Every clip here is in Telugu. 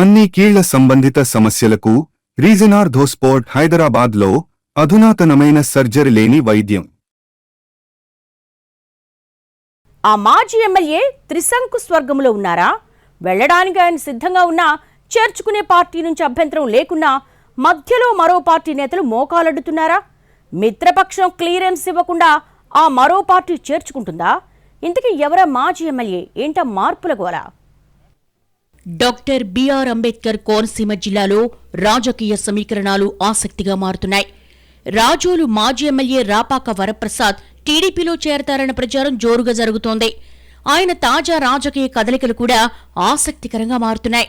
అన్ని కీళ్ళ సంబంధిత సమస్యలకు రీజనార్ధోస్పోర్ట్ హైదరాబాద్లో అధునాతనమైన సర్జరీ లేని వైద్యం. ఆ మాజీ ఎమ్మెల్యే త్రిశంకు స్వర్గంలో ఉన్నారా? వెళ్ళడానికి ఆయన సిద్ధంగా ఉన్నా చేర్చుకునే పార్టీ నుంచి అభ్యంతరం లేకున్నా మధ్యలో మరో పార్టీ నేతలు మోకాలడ్డుతున్నారా మిత్రపక్షం క్లియరెన్స్ ఇవ్వకుండా ఆ మరో పార్టీ చేర్చుకుంటుందా? ఇంతకీ ఎవరా మాజీ ఎమ్మెల్యే? ఏంటా మార్పుల గోలా? డాక్టర్ బిఆర్ అంబేద్కర్ కోనసీమ జిల్లాలో రాజకీయ సమీకరణాలు ఆసక్తిగా మారుతున్నాయి. రాజోలు మాజీ ఎమ్మెల్యే రాపాక వరప్రసాద్ టీడీపీలో చేరతారన్న ప్రచారం జోరుగా జరుగుతోంది. ఆయన తాజా రాజకీయ కదలికలు కూడా ఆసక్తికరంగా మారుతున్నాయి.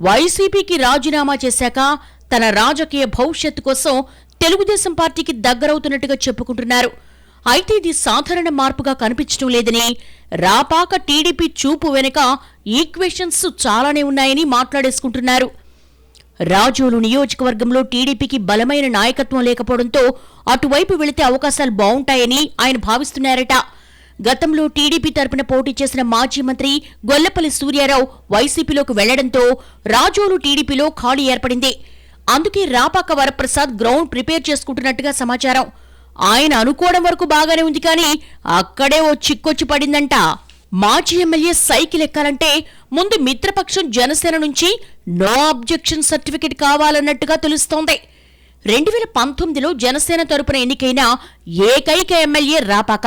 వైసీపీకి రాజీనామా చేశాక తన రాజకీయ భవిష్యత్తు కోసం తెలుగుదేశం పార్టీకి దగ్గరవుతున్నట్టుగా చెప్పుకుంటున్నారు. అయితే ఇది సాధారణ మార్పుగా కనిపించడం లేదని రాపాక టీడీపీ చూపు వెనుక ఈక్వేషన్స్ చాలానే ఉన్నాయని మాట్లాడేసుకుంటున్నారు. రాజోలు నియోజకవర్గంలో టీడీపీకి బలమైన నాయకత్వం లేకపోవడంతో అటువైపు వెళితే అవకాశాలు బావుంటాయని ఆయన భావిస్తున్నారట. గతంలో టీడీపీ తరపున పోటీ చేసిన మాజీ మంత్రి గొల్లపల్లి సూర్యారావు వైసీపీలోకి వెళ్ళడంతో రాజోలు టీడీపీలో ఖాళీ ఏర్పడింది. అందుకే రాపాక వరప్రసాద్ గ్రౌండ్ ప్రిపేర్ చేసుకుంటున్నట్టుగా సమాచారం. ఆయన అనుకోవడం వరకు బాగానే ఉంది కానీ అక్కడే ఓ చిక్కొచ్చి పడిందంట. మాజీ ఎమ్మెల్యే సైకిల్ ఎక్కాలంటే ముందు మిత్రపక్షం జనసేన నుంచి నో అబ్జెక్షన్ సర్టిఫికెట్ కావాలన్నట్టుగా తెలుస్తోంది. రెండు వేల పంతొమ్మిదిలో జనసేన తరపున ఎన్నికైన ఏకైక ఎమ్మెల్యే రాపాక.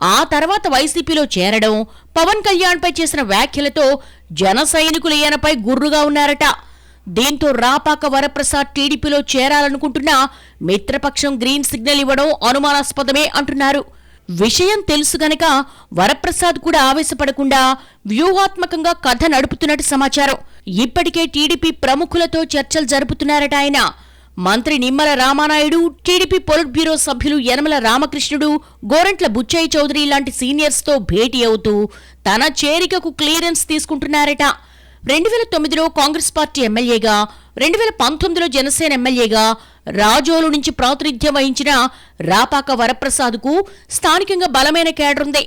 ఆ తర్వాత వైసీపీలో చేరడం పవన్ కళ్యాణ్పై చేసిన వ్యాఖ్యలతో జన సైనికులు ఈయనపై గుర్రుగా ఉన్నారట. దీంతో రాపాక వరప్రసాద్ టీడీపీలో చేరాలనుకుంటున్నా మిత్రపక్షం గ్రీన్ సిగ్నల్ ఇవ్వడం అనుమానాస్పదమే అంటున్నారు. విషయం తెలుసు గనక వరప్రసాద్ కూడా ఆవేశపడకుండా వ్యూహాత్మకంగా కథ నడుపుతున్నట్టు సమాచారం. ఇప్పటికే టీడీపీ ప్రముఖులతో చర్చలు జరుపుతున్నారట ఆయన. మంత్రి Nimmala Ramanaidu TDP politburo సభ్యులు యనమల రామకృష్ణుడు గోరంట్ల బుచ్చయ్య చౌదరి లాంటి సీనియర్స్తో భేటీ అవుతూ తన చేరికకు క్లియరెన్స్ తీసుకుంటున్నారట. రెండు వేల తొమ్మిదిలో కాంగ్రెస్ పార్టీ ఎమ్మెల్యేగా రెండు వేల పంతొమ్మిదిలో జనసేన ఎమ్మెల్యేగా రాజోలు నుంచి ప్రాతినిధ్యం వహించిన రాపాక వరప్రసాద్కు స్థానికంగా బలమైన కేడర్ ఉంది.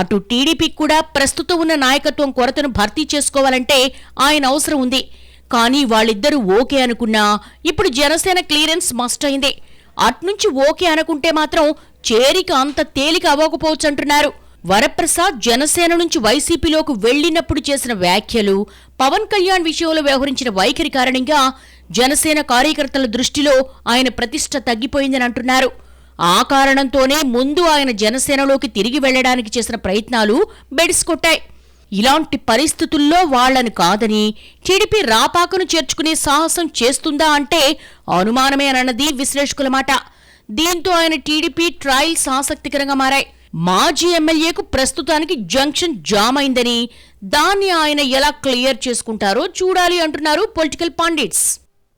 అటు టీడీపీకి కూడా ప్రస్తుతం ఉన్న నాయకత్వం కొరతను భర్తీ చేసుకోవాలంటే ఆయన అవసరం ఉంది. కానీ వాళ్ళిద్దరూ ఓకే అనుకున్నా ఇప్పుడు జనసేన క్లియరెన్స్ మస్ట్ అయింది. అట్నుంచి ఓకే అనుకుంటే మాత్రం చేరిక అంత తేలిక అవ్వకపోవచ్చు అంటున్నారు. వరప్రసాద్ జనసేన నుంచి వైసీపీలోకి వెళ్ళినప్పుడు చేసిన వ్యాఖ్యలు పవన్ కళ్యాణ్ విషయంలో వ్యవహరించిన వైఖరి కారణంగా జనసేన కార్యకర్తల దృష్టిలో ఆయన ప్రతిష్ట తగ్గిపోయిందని అంటున్నారు. ఆ కారణంతోనే ముందు ఆయన జనసేనలోకి తిరిగి వెళ్ళడానికి చేసిన ప్రయత్నాలు బెడిసికొట్టాయి. ఇలాంటి పరిస్థితుల్లో వాళ్ళను కాదని టీడీపీ రాపాకను చేర్చుకునే సాహసం చేస్తుందా అంటే అనుమానమే అన్నది విశ్లేషకుల మాట. దీంతో ఆయన టీడీపీ ట్రయల్స్ ఆసక్తికరంగా మారాయి. మాజీ ఎమ్మెల్యేకు ప్రస్తుతానికి జంక్షన్ జామ్ అయిందని దాన్ని ఆయన ఎలా క్లియర్ చేసుకుంటారో చూడాలి అంటున్నారు పొలిటికల్ పాండిట్స్.